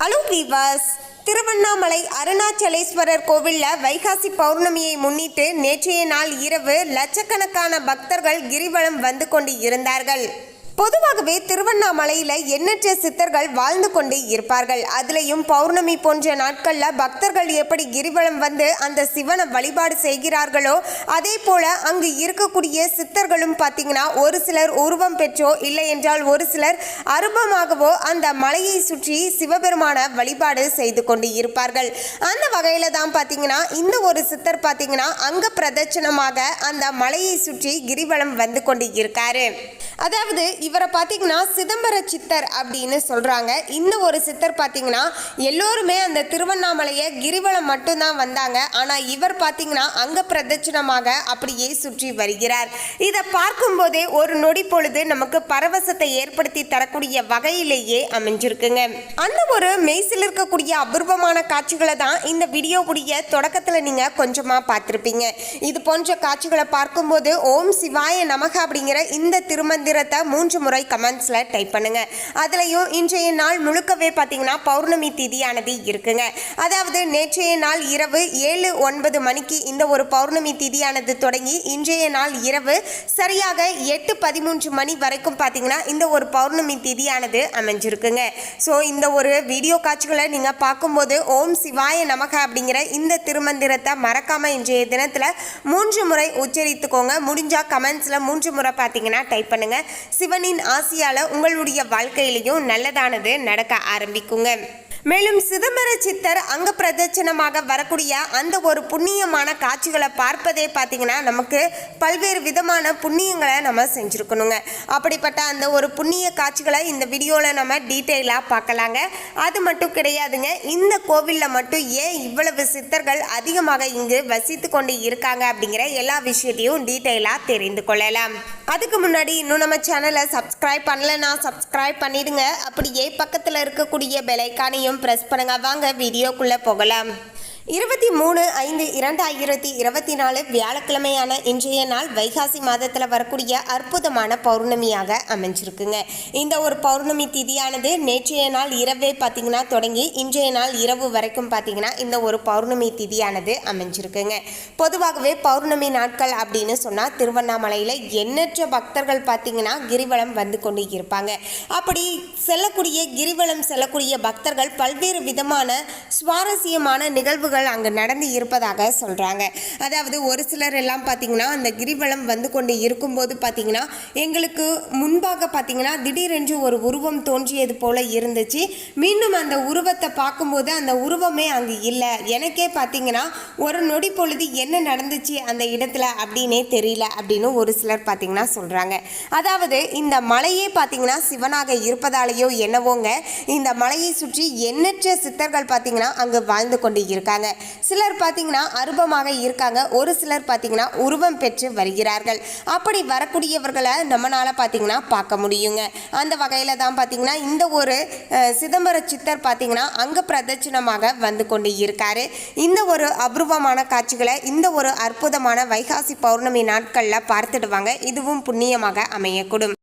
Hello viewers Tiruvannamalai Arunachaleswarar கோவிலில் வைகாசி பௌர்ணமியை முன்னிட்டு நேற்றைய நாள் இரவு லட்சக்கணக்கான பக்தர்கள் கிரிவலம் வந்து கொண்டு இருந்தார்கள். பொதுவாகவே திருவண்ணாமலையில் எண்ணற்ற சித்தர்கள் வாழ்ந்து கொண்டு இருப்பார்கள். அதுலேயும் பௌர்ணமி போன்ற நாட்களில் பக்தர்கள் எப்படி கிரிவலம் வந்து அந்த சிவனை வழிபாடு செய்கிறார்களோ அதே போல் அங்கு இருக்கக்கூடிய சித்தர்களும் பார்த்தீங்கன்னா ஒரு சிலர் உருவம் பெற்றோ இல்லை என்றால் ஒரு சிலர் அருபமாகவோ அந்த மலையை சுற்றி சிவபெருமான வழிபாடு செய்து கொண்டு இருப்பார்கள். அந்த வகையில் தான் பார்த்தீங்கன்னா இந்த ஒரு சித்தர் பார்த்தீங்கன்னா அங்க பிரதட்சணமாக அந்த மலையை சுற்றி கிரிவலம் வந்து கொண்டு இருக்காரு. அதாவது இவரை பார்த்தீங்கன்னா சிதம்பர சித்தர் அப்படின்னு சொல்கிறாங்க இந்த ஒரு சித்தர் பார்த்தீங்கன்னா எல்லோருமே அந்த திருவண்ணாமலையை கிரிவலம் மட்டும்தான் வந்தாங்க. ஆனால் இவர் பார்த்தீங்கன்னா அங்க பிரதட்சணமாக அப்படியே சுற்றி வருகிறார். இதை பார்க்கும்போதே ஒரு நொடி பொழுது நமக்கு பரவசத்தை ஏற்படுத்தி தரக்கூடிய வகையிலேயே அமைஞ்சிருக்குங்க. அந்த ஒரு மெய்சில் இருக்கக்கூடிய அபூர்வமான காட்சிகளை தான் இந்த வீடியோவுடைய தொடக்கத்தில் நீங்கள் கொஞ்சமாக பார்த்துருப்பீங்க. இது போன்ற காட்சிகளை பார்க்கும்போது ஓம் சிவாய நமக அப்படிங்கிற இந்த திருமந்திரத்தை மூன்று முறை கமெண்ட்ஸில் டைப் பண்ணுங்க. அதுலேயும் இன்றைய நாள் முழுக்கவே பார்த்தீங்கன்னா பௌர்ணமி திதியானது இருக்குங்க. அதாவது நேற்றைய நாள் இரவு ஏழு ஒன்பது மணிக்கு இந்த ஒரு பௌர்ணமி திதியானது தொடங்கி இன்றைய நாள் இரவு சரியாக எட்டு பதிமூன்று மணி வரைக்கும் பார்த்தீங்கன்னா இந்த ஒரு பௌர்ணமி திதியானது அமைஞ்சிருக்குங்க. ஸோ இந்த ஒரு வீடியோ காட்சிகளை நீங்கள் பார்க்கும்போது ஓம் சிவாய நமக அப்படிங்கிற இந்த திருமந்திரத்தை மறக்காம இன்றைய தினத்தில் மூன்று முறை உச்சரித்துக்கோங்க. முடிஞ்சா கமெண்ட்ஸில் மூன்று முறை பார்த்தீங்கன்னா டைப் பண்ணுங்க. சிவனின் ஆசியால் உங்களுடைய வாழ்க்கையிலையும் நல்லதானது நடக்க ஆரம்பிக்குங்க. மேலும் சிதம்பர சித்தர் அங்க பிரதட்சணமாக வரக்கூடிய அந்த ஒரு புண்ணியமான காட்சிகளை பார்ப்பதே பார்த்தீங்கன்னா நமக்கு பல்வேறு விதமான புண்ணியங்களை நம்ம செஞ்சுருக்கணுங்க. அப்படிப்பட்ட அந்த ஒரு புண்ணிய காட்சிகளை இந்த வீடியோவில் நம்ம டீட்டெயிலாக பார்க்கலாங்க. அது மட்டும் கிடையாதுங்க இந்த கோவிலில் மட்டும் ஏன் இவ்வளவு சித்தர்கள் அதிகமாக இங்கு வசித்து கொண்டு இருக்காங்க அப்படிங்கிற எல்லா விஷயத்தையும் டீட்டெயிலாக தெரிந்து கொள்ளலாம். அதுக்கு முன்னாடி இன்னும் நம்ம சேனலை சப்ஸ்கிரைப் பண்ணலைன்னா சப்ஸ்கிரைப் பண்ணிடுங்க. அப்படியே பக்கத்தில் இருக்கக்கூடிய பெலைக்கானையும் ப்ரெஸ் பண்ணுங்க. வாங்க வீடியோக்குள்ளே போகலாம். இருபத்தி மூணு ஐந்து இரண்டாயிரத்தி இருபத்தி நாலு வியாழக்கிழமையான இன்றைய நாள் வைகாசி மாதத்தில் வரக்கூடிய அற்புதமான பௌர்ணமியாக அமைஞ்சிருக்குங்க. இந்த ஒரு பௌர்ணமி திதியானது நேற்றைய நாள் இரவே பார்த்தீங்கன்னா தொடங்கி இன்றைய நாள் இரவு வரைக்கும் பார்த்தீங்கன்னா இந்த ஒரு பௌர்ணமி திதியானது அமைஞ்சிருக்குங்க. பொதுவாகவே பௌர்ணமி நாட்கள் அப்படின்னு சொன்னால் திருவண்ணாமலையில் எண்ணற்ற பக்தர்கள் பார்த்திங்கன்னா கிரிவலம் வந்து கொண்டு இருப்பாங்க. அப்படி செல்லக்கூடிய கிரிவலம் செல்லக்கூடிய பக்தர்கள் பல்வேறு விதமான சுவாரஸ்யமான நிகழ்வுகள் அங்கு நடந்து இருப்பதாக சொல்கிறாங்க அதாவது ஒரு சிலர் எல்லாம் பார்த்தீங்கன்னா அந்த கிரிவலம் வந்து கொண்டு இருக்கும்போது பார்த்தீங்கன்னா எங்களுக்கு முன்பாக பார்த்தீங்கன்னா திடீரென்று ஒரு உருவம் தோன்றியது போல இருந்துச்சு. மீண்டும் அந்த உருவத்தை பார்க்கும்போது அந்த உருவமே அங்கு இல்லை. எனக்கே பார்த்தீங்கன்னா ஒரு நொடி பொழுது என்ன நடந்துச்சு அந்த இடத்துல அப்படின்னே தெரியல அப்படின்னு ஒரு சிலர் பார்த்தீங்கன்னா சொல்கிறாங்க அதாவது இந்த மலையே பார்த்தீங்கன்னா சிவனாக இருப்பதாலேயோ என்னவோங்க இந்த மலையை சுற்றி எண்ணற்ற சித்தர்கள் பார்த்தீங்கன்னா அங்கு வாழ்ந்து கொண்டு இருக்காங்க. சிலர் பார்த்தீங்கன்னா அருபமாக இருக்காங்க. ஒரு சிலர் பார்த்தீங்கன்னா உருவம் பெற்று வருகிறார்கள். அப்படி வரக்கூடியவர்களை நம்மளால் பார்த்தீங்கன்னா பார்க்க முடியுங்க. அந்த வகையில் தான் பார்த்தீங்கன்னா இந்த ஒரு சிதம்பர சித்தர் பார்த்தீங்கன்னா அங்க பிரதட்சணமாக வந்து கொண்டு இருக்காரு. இந்த ஒரு அபூர்வமான காட்சிகளை இந்த ஒரு அற்புதமான வைகாசி பௌர்ணமி நாட்களில் பார்த்துடுவாங்க. இதுவும் புண்ணியமாக அமையக்கூடும்.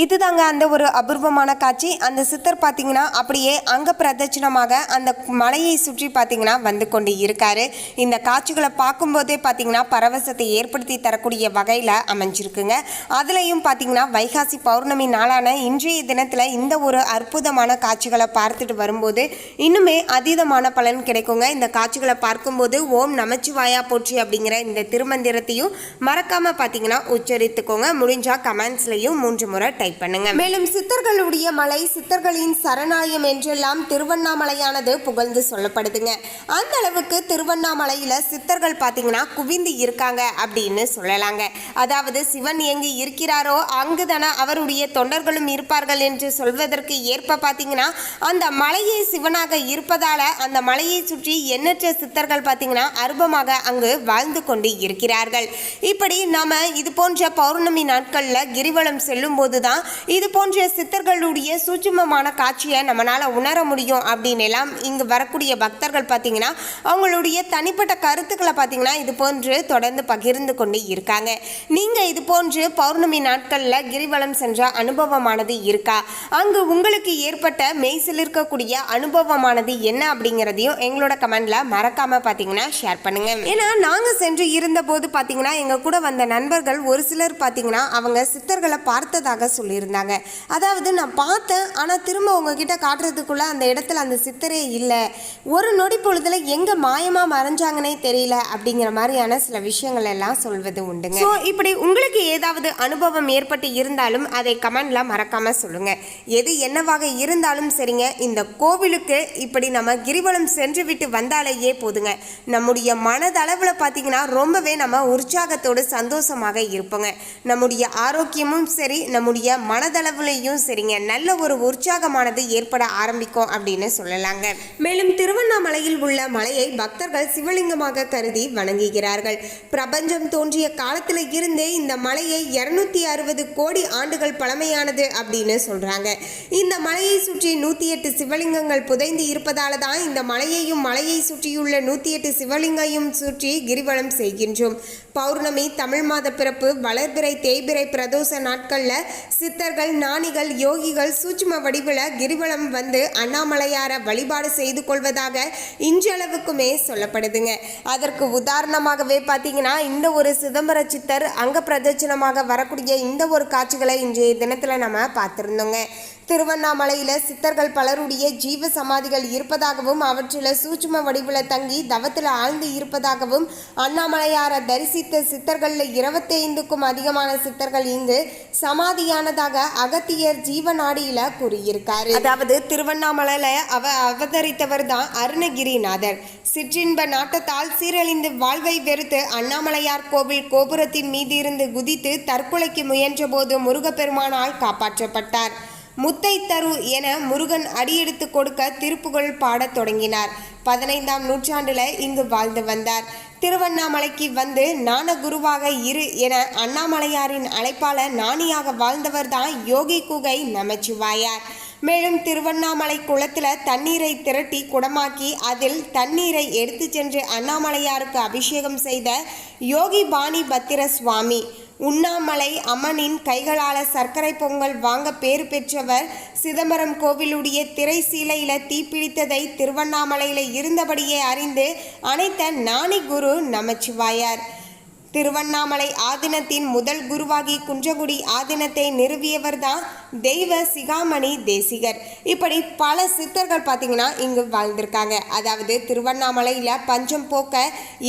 இதுதாங்க அந்த ஒரு அபூர்வமான காட்சி. அந்த சித்தர் பார்த்தீங்கன்னா அப்படியே அங்க பிரதட்சணமாக அந்த மலையை சுற்றி பார்த்தீங்கன்னா வந்து கொண்டு இருக்காரு. இந்த காட்சிகளை பார்க்கும்போதே பார்த்தீங்கன்னா பரவசத்தை ஏற்படுத்தி தரக்கூடிய வகையில் அமைஞ்சிருக்குங்க. அதுலேயும் பார்த்தீங்கன்னா வைகாசி பௌர்ணமி நாளான இன்றைய தினத்தில் இந்த ஒரு அற்புதமான காட்சிகளை பார்த்துட்டு வரும்போது இன்னுமே அதீதமான பலன் கிடைக்குங்க. இந்த காட்சிகளை பார்க்கும்போது ஓம் நமச்சிவாயா போற்றி அப்படிங்கிற இந்த திருமந்திரத்தையும் மறக்காமல் பார்த்தீங்கன்னா உச்சரித்துக்கோங்க. முடிஞ்சால் கமெண்ட்ஸ்லையும் மூன்று முறை டைப் பண்ணுங்க. மேலும் சித்தர்களுடைய மலை சித்தர்களின் சரணாலயம் என்றெல்லாம் திருவண்ணாமலையானது புகழ்ந்து சொல்லப்படுதுங்க. அந்த அளவுக்கு திருவண்ணாமலையில சித்தர்கள் பார்த்தீங்கன்னா குவிந்து இருக்காங்க அப்படின்னு சொல்லலாங்க. அதாவது சிவன் எங்கு இருக்கிறாரோ அங்குதானே அவருடைய தொண்டர்களும் இருப்பார்கள் என்று சொல்வதற்கு ஏற்ப பார்த்தீங்கன்னா அந்த மலையே சிவனாக இருப்பதால அந்த மலையை சுற்றி எண்ணற்ற சித்தர்கள் பார்த்தீங்கன்னா அருபமாக அங்கு வாழ்ந்து கொண்டு இருக்கிறார்கள். இப்படி நாம இது போன்ற பௌர்ணமி நாட்களில் கிரிவலம் செல்லும் போது தான் இது போன்ற சித்தர்களுடைய சூட்சுமமான காட்சியை நம்மளால் உணர முடியும் அப்படின்னு எல்லாம் இங்கு வரக்கூடிய பக்தர்கள் பார்த்தீங்கன்னா அவங்களுடைய தனிப்பட்ட கருத்துக்களை பார்த்தீங்கன்னா இது போன்று தொடர்ந்து பகிர்ந்து கொண்டு இருக்காங்க. நீங்கள் இது போன்று பௌர்ணமி நாட்களில் கிரிவலம் சென்ற அனுபவமானது இருக்கா? அங்கு உங்களுக்கு ஏற்பட்ட மெய்சில் இருக்கக்கூடிய அனுபவமானது என்ன? அப்படிங்கிறதையும் எங்களோட கமெண்டில் மறக்காமல் பார்த்தீங்கன்னா ஷேர் பண்ணுங்க. ஏன்னா நாங்கள் சென்று இருந்தபோது பார்த்தீங்கன்னா எங்கள் கூட வந்த நண்பர்கள் ஒரு சிலர் பார்த்தீங்கன்னா அவங்க சித்தர்களை பார்த்ததாக சொல்லியிருந்தாங்க. அதாவது நான் பார்த்தேன் ஆனால் திரும்ப உங்ககிட்ட காட்டுறதுக்குள்ள அந்த இடத்துல அந்த சித்தரே இல்லை. ஒரு நொடி பொழுதுல எங்கே மாயமாக மறைஞ்சாங்கன்னே தெரியல அப்படிங்கிற மாதிரியான சில விஷயங்கள் எல்லாம் சொல்வது உண்டுங்க. ஸோ இப்படி உங்களுக்கு ஏதாவது அனுபவம் ஏற்பட்டு இருந்தாலும் அதை கமெண்ட்ல மறக்காம சொல்லுங்க. எது என்னவாக இருந்தாலும் சரிங்க. இந்த கோவிலுக்கு இப்படி நம்ம கிரிவலம் சென்று விட்டு வந்தாலேயே போதுங்க. நம்முடைய மனதளவில் பார்த்தீங்கன்னா ரொம்பவே நம்ம உற்சாகத்தோடு சந்தோஷமாக இருப்போங்க. நம்முடைய ஆரோக்கியமும் சரி நம்முடைய மனதளவுலையும் சரிங்க. நல்ல ஒரு உற்சாகமானது ஏற்பட ஆரம்பிக்கும் அப்படின்னு சொல்லலாங்க. மேலும் திருவண்ணாமலையில் உள்ள மலையை பக்தர்கள் சிவலிங்கமாக கருதி வணங்குகிறார்கள். பிரபஞ்சம் தோன்றிய காலத்தில் இருந்தே இந்த மலையை இருநூத்தி அறுபது கோடி ஆண்டுகள் பழமையானது அப்படின்னு சொல்றாங்க. இந்த மலையை சுற்றி நூத்தி எட்டு சிவலிங்கங்கள் புதைந்து இருப்பதால தான் இந்த மலையையும் மலையை சுற்றியுள்ள நூத்தி எட்டு சிவலிங்கையும் சுற்றி கிரிவலம் செய்கின்றோம். பௌர்ணமி தமிழ் மாத பிறப்பு வளர்பிறை தேய்பிறை பிரதோஷ நாட்கள்ல சித்தர்கள் ஞானிகள் யோகிகள் சூட்சும வடிவில் கிரிவலம் வந்து அண்ணாமலையாரை வழிபாடு செய்து கொள்வதாக இன்றளவுக்குமே சொல்லப்படுதுங்க. அதற்கு உதாரணமாகவே பார்த்தீங்கன்னா இந்த ஒரு சிதம்பர சித்தர் அங்க பிரதட்சணமாக வரக்கூடிய இந்த ஒரு காட்சிகளை இன்றைய தினத்தில் நம்ம பார்த்துருந்தோங்க. திருவண்ணாமலையில் சித்தர்கள் பலருடைய ஜீவ சமாதிகள் இருப்பதாகவும் அவற்றில் சூட்சும வடிவில் தங்கி தவத்தில் ஆழ்ந்து இருப்பதாகவும் அண்ணாமலையாரை தரிசித்த சித்தர்களில் இருபத்தைந்துக்கும் அதிகமான சித்தர்கள் இங்கு சமாதியான சமாதியானதாக அகத்தியர் ஜீவநாடியில கூறியிருக்காரு. அதாவது திருவண்ணாமலையில அவ அவதரித்தவர் தான் அருணகிரிநாதர். சிற்றின்ப நாட்டத்தால் சீரழிந்து வாழ்வை வெறுத்து அண்ணாமலையார் கோவில் கோபுரத்தின் மீது இருந்து குதித்து தற்கொலைக்கு முயன்றபோது முருகப்பெருமானால் காப்பாற்றப்பட்டார். முத்தை தரு என முருகன் அடியெடுத்து கொடுக்க திருப்புகழ் பாடத் தொடங்கினார். பதினைந்தாம் நூற்றாண்டுல இங்கு வாழ்ந்து வந்தார். திருவண்ணாமலைக்கு வந்து ஞான குருவாக இரு என அண்ணாமலையாரின் அழைப்பால நாணியாக வாழ்ந்தவர் தான் யோகி குகை நமச்சிவாயார். மேலும் திருவண்ணாமலை குளத்தில் தண்ணீரை திரட்டி குடமாக்கி அதில் தண்ணீரை எடுத்து சென்று அண்ணாமலையாருக்கு அபிஷேகம் செய்த யோகி பாணி பத்திர சுவாமி உண்ணாமலை அம்மனின் கைகளால சர்க்கரை பொங்கல் வாங்க பேறு பெற்றவர் சிதம்பரம் கோவிலுடைய திரை சீலையில தீப்பிடித்ததை திருவண்ணாமலையில இருந்தபடியே அறிந்து அனைத்த நாணி குரு நமச்சிவாயார். திருவண்ணாமலை ஆதீனத்தின் முதல் குருவாகி குன்றகுடி ஆதீனத்தை நிறுவியவர் தான் தெய்வ சிகாமணி தேசிகர். இப்படி பல சித்தர்கள் பார்த்தீங்கன்னா இங்கு வாழ்ந்திருக்காங்க. அதாவது திருவண்ணாமலையில் பஞ்சம் போக்க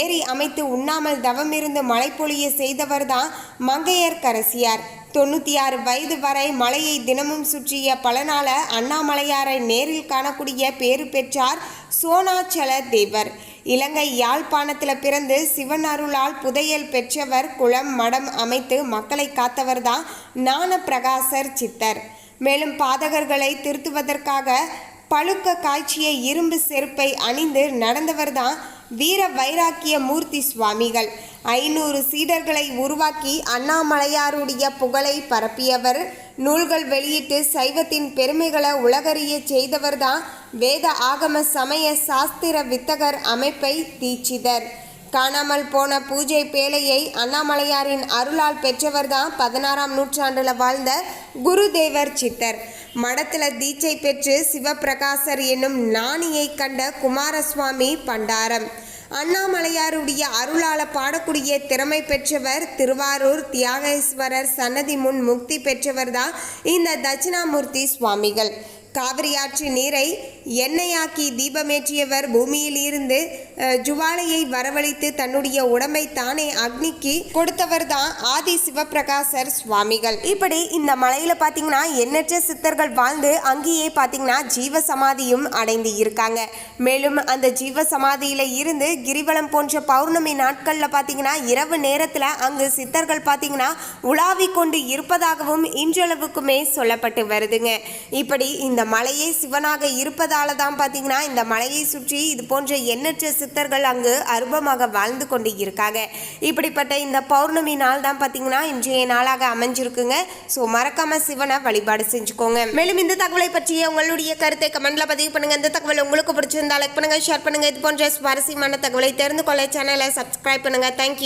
ஏரி அமைத்து உண்ணாமல் தவமிருந்து மழை பொழிய செய்தவர் தான் மங்கையர் கரசியார். தொண்ணூற்றி ஆறு வயது வரை மலையை தினமும் சுற்றிய பலனால அண்ணாமலையாரை நேரில் காணக்கூடிய பேறு பெற்றார் சோனாச்சல தேவர். இலங்கை யாழ்ப்பாணத்தில் பிறந்து சிவன் அருளால் புதையல் பெற்றவர் குளம் மடம் அமைத்து மக்களை காத்தவர் தான் ஞான பிரகாசர் சித்தர். மேலும் பாதகர்களை திருத்துவதற்காக பழுக்க காய்ச்சிய இரும்பு செருப்பை அணிந்து நடந்தவர்தான் வீர வைராக்கிய மூர்த்தி சுவாமிகள். ஐநூறு சீடர்களை உருவாக்கி அண்ணாமலையாருடைய புகழை பரப்பியவர் நூல்கள் வெளியிட்டு சைவத்தின் பெருமைகளை உலகறிய செய்தவர்தான் வேத ஆகம சமய சாஸ்திர வித்தகர் அமைப்பை தீட்சிதர். காணாமல் போன பூஜை பேழையை அண்ணாமலையாரின் அருளால் பெற்றவர்தான் பதினாறாம் நூற்றாண்டில் வாழ்ந்த குருதேவர் சித்தர். மடத்தில் தீட்சை பெற்று சிவபிரகாசர் என்னும் ஞானியை கண்ட குமாரசுவாமி பண்டாரம். அண்ணாமலையாருடைய அருளால பாடக்கூடிய திறமை பெற்றவர் திருவாரூர் தியாகேஸ்வரர் சன்னதி முன் முக்தி பெற்றவர் தான் இந்த தட்சிணாமூர்த்தி சுவாமிகள். காவிரி ஆற்று நீரை எண்ணெயாக்கி தீபமேற்றியவர் பூமியில் இருந்து ஜுவாலையை வரவழைத்து தன்னுடைய உடம்பை தானே அக்னிக்கு கொடுத்தவர் தான் ஆதி சிவபிரகாசர் சுவாமிகள். இப்படி இந்த மலையில பாத்தீங்கன்னா எண்ணற்ற சித்தர்கள் வாழ்ந்து அங்கேயே பாத்தீங்கன்னா ஜீவ சமாதியும் அடைந்து இருக்காங்க. மேலும் அந்த ஜீவ சமாதியில இருந்து கிரிவலம் போன்ற பௌர்ணமி நாட்கள்ல பாத்தீங்கன்னா இரவு நேரத்துல அங்கு சித்தர்கள் பாத்தீங்கன்னா உலாவிக் கொண்டு இருப்பதாகவும் இன்றளவுக்குமே சொல்லப்பட்டு வருதுங்க. இப்படி இந்த மலையே சிவனாக இருப்பதால தான் பார்த்தீங்கன்னா இந்த மலையை சுற்றி இது போன்ற எண்ணற்ற சித்தர்கள் அங்கு அருபமாக வாழ்ந்து கொண்டு இருக்காங்க. இப்படிப்பட்ட இந்த பௌர்ணமி நாள் தான் பார்த்தீங்கன்னா இன்றைய நாளாக அமைஞ்சிருக்குங்க. ஸோ மறக்காம சிவனை வழிபாடு செஞ்சுக்கோங்க. மேலும் இந்த தகவலை பற்றிய உங்களுடைய கருத்தை கமெண்ட்ல பதிவு பண்ணுங்க. இந்த தகவல் உங்களுக்கு பிடிச்சிருந்தா லைக் பண்ணுங்க ஷேர் பண்ணுங்க. இது போன்ற சுவாரஸ்யமான தகவலை தெரிந்து கொள்ள சேனலை சப்ஸ்கிரைப் பண்ணுங்க. தேங்க்யூ